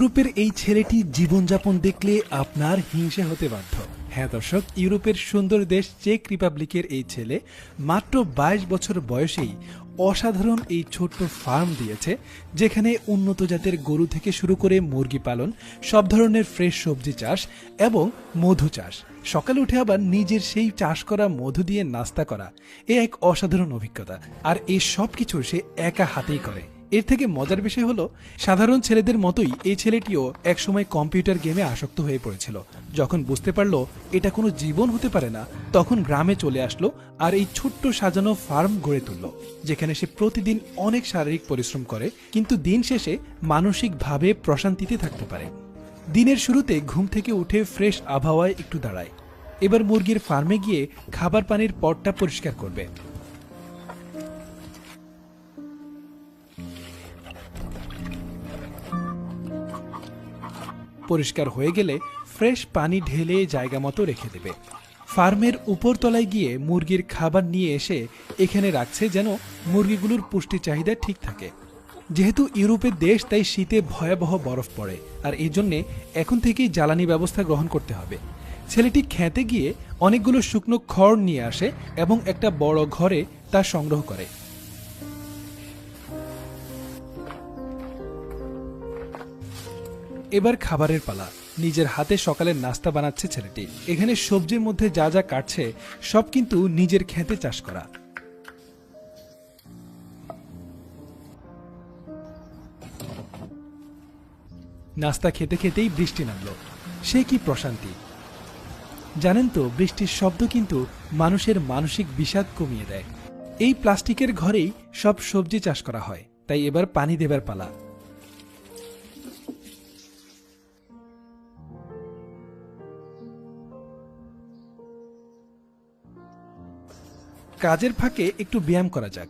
ইউরোপের এই ছেলেটি জীবনযাপন দেখলে আপনার হিংসে হতে বাধ্য। হ্যাঁ দর্শক, ইউরোপের সুন্দর দেশ চেক রিপাবলিকের এই ছেলে মাত্র বাইশ বছর বয়সেই অসাধারণ এই ছোট্ট ফার্ম দিয়েছে, যেখানে উন্নত জাতের গরু থেকে শুরু করে মুরগি পালন, সব ধরনের ফ্রেশ সবজি চাষ এবং মধু চাষ। সকালে উঠে আবার নিজের সেই চাষ করা মধু দিয়ে নাস্তা করা, এ এক অসাধারণ অভিজ্ঞতা। আর এই সব কিছু সে একা হাতেই করে। এর থেকে মজার বিষয় হলো, সাধারণ ছেলেদের মতোই এই ছেলেটিও একসময় কম্পিউটার গেমে আসক্ত হয়ে পড়েছিল। যখন বুঝতে পারল এটা কোনো জীবন হতে পারে না, তখন গ্রামে চলে আসলো আর এই ছোট্ট সাজানো ফার্ম গড়ে তুলল, যেখানে সে প্রতিদিন অনেক শারীরিক পরিশ্রম করে, কিন্তু দিন শেষে মানসিকভাবে প্রশান্তিতে থাকতে পারে। দিনের শুরুতে ঘুম থেকে উঠে ফ্রেশ আবহাওয়ায় একটু দাঁড়ায়। এবার মুরগির ফার্মে গিয়ে খাবার পানির পটটা পরিষ্কার করবে। পরিষ্কার হয়ে গেলে ফ্রেশ পানি ঢেলে জায়গা মতো রেখে দেবে। ফার্মের উপরতলায় গিয়ে মুরগির খাবার নিয়ে এসে এখানে রাখছে যেন মুরগিগুলোর পুষ্টি চাহিদা ঠিক থাকে। যেহেতু ইউরোপের দেশ, তাই শীতে ভয়াবহ বরফ পড়ে, আর এই জন্যে এখন থেকেই জ্বালানি ব্যবস্থা গ্রহণ করতে হবে। ছেলেটি খেতে গিয়ে অনেকগুলো শুকনো খড় নিয়ে আসে এবং একটা বড় ঘরে তা সংগ্রহ করে। এবার খাবারের পালা। নিজের হাতে সকালের নাস্তা বানাচ্ছে ছেলেটি। এখানে সবজির মধ্যে যা যা কাটছে, সব কিন্তু নিজের খেতে চাষ করা। নাস্তা খেতে খেতেই বৃষ্টি নামলো। সে কি প্রশান্তি? জানেন তো, বৃষ্টির শব্দ কিন্তু মানুষের মানসিক বিষাদ কমিয়ে দেয়। এই প্লাস্টিকের ঘরেই সব সবজি চাষ করা হয়, তাই এবার পানি দেবার পালা। কাজের ফাঁকে একটু ব্যায়াম করা যাক।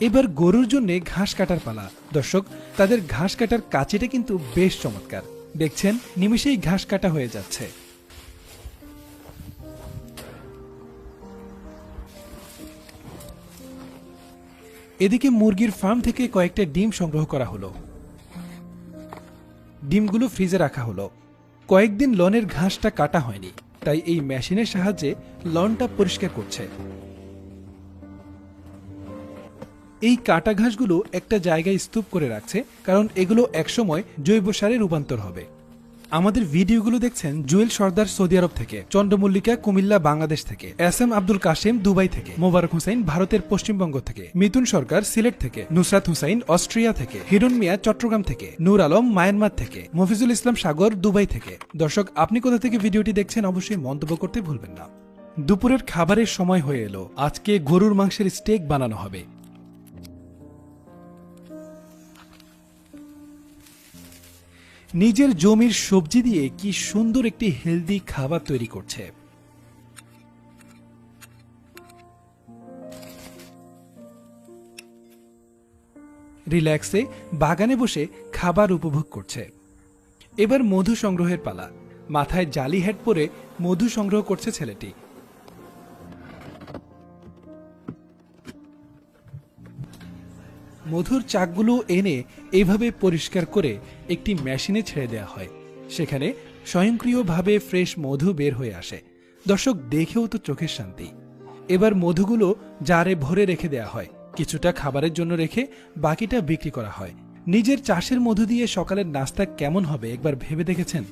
এবার গরুর জন্য ঘাস কাটার পালা। দর্শক, তাদের ঘাস কাটার কাচিটা কিন্তু বেশ চমৎকার। দেখছেন, নিমিষেই ঘাস কাটা হয়ে যাচ্ছে। এদিকে মুরগির ফার্ম থেকে কয়েকটা ডিম সংগ্রহ করা হলো। ডিমগুলো ফ্রিজে রাখা হলো। কয়েকদিন লনের ঘাসটা কাটা হয়নি। তাই এই মেশিনের সাহায্যে লনটা পরিষ্কার করছে। এই কাটা ঘাসগুলো একটা জায়গায় স্তূপ করে রাখছে, কারণ এগুলো একসময় জৈব সারে রূপান্তর হবে। আমাদের ভিডিওগুলো দেখছেন জুয়েল সর্দার সৌদি আরব থেকে, চন্দ্রমল্লিকা কুমিল্লা বাংলাদেশ থেকে, S M Abdul Kashem Dubai থেকে, মোবারক হুসাইন ভারতের পশ্চিমবঙ্গ থেকে, মিথুন সরকার সিলেট থেকে, নুসরাত হুসাইন অস্ট্রিয়া থেকে হিরুন মিয়া চট্টগ্রাম থেকে, নূর আলম মায়ানমার থেকে, মফিজুল ইসলাম সাগর দুবাই থেকে। দর্শক, আপনি কোথা থেকে ভিডিওটি দেখছেন অবশ্যই মন্তব্য করতে ভুলবেন না। দুপুরের খাবারের সময় হয়ে এলো। আজকে গরুর মাংসের স্টেক বানানো হবে। নিজের জমির সবজি দিয়ে কি সুন্দর একটি হেলদি খাবার তৈরি করছে। রিল্যাক্সে বাগানে বসে খাবার উপভোগ করছে। এবার মধু সংগ্রহের পালা। মাথায় জালি হ্যাট পরে মধু সংগ্রহ করছে ছেলেটি। মধুর চাকগুলো এনে এইভাবে পরিষ্কার করে একটি মেশিনে ছেড়ে দেওয়া হয়। সেখানে স্বয়ংক্রিয়ভাবে ফ্রেশ মধু বের হয়ে আসে। দর্শক, দেখেও তো চোখের শান্তি। এবার মধুগুলো জারে ভরে রেখে দেওয়া হয়। কিছুটা খাবারের জন্য রেখে বাকিটা বিক্রি করা হয়। নিজের চাষের মধু দিয়ে সকালের নাস্তা কেমন হবে একবার ভেবে দেখেছেন?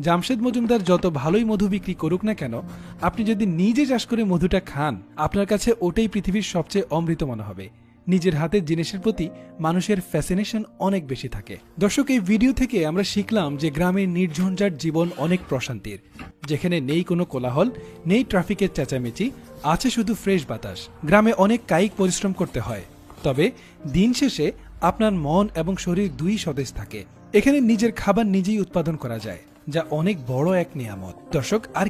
জামশেদ মজুমদার, যত ভালোই মধু বিক্রি করুক না কেন, আপনি যদি নিজে চাষ করে মধুটা খান, আপনার কাছে ওটাই পৃথিবীর সবচেয়ে অমৃত মনে হবে। নিজের হাতের জিনিসের প্রতি মানুষের ফ্যাসিনেশন অনেক বেশি থাকে। দর্শক, এই ভিডিও থেকে আমরা শিখলাম যে গ্রামের নির্ঝঞ্ঝাট জীবন অনেক প্রশান্তির। যেখানে নেই কোনো কোলাহল, নেই ট্রাফিকের চেঁচামেচি, আছে শুধু ফ্রেশ বাতাস। গ্রামে অনেক কায়িক পরিশ্রম করতে হয়। তবে দিন শেষে আপনার মন এবং শরীর দুই সতেজ থাকে। এখানে নিজের খাবার নিজেই উৎপাদন করা যায়, যা অনেক বড় এক নিয়ামত। দর্শক, আর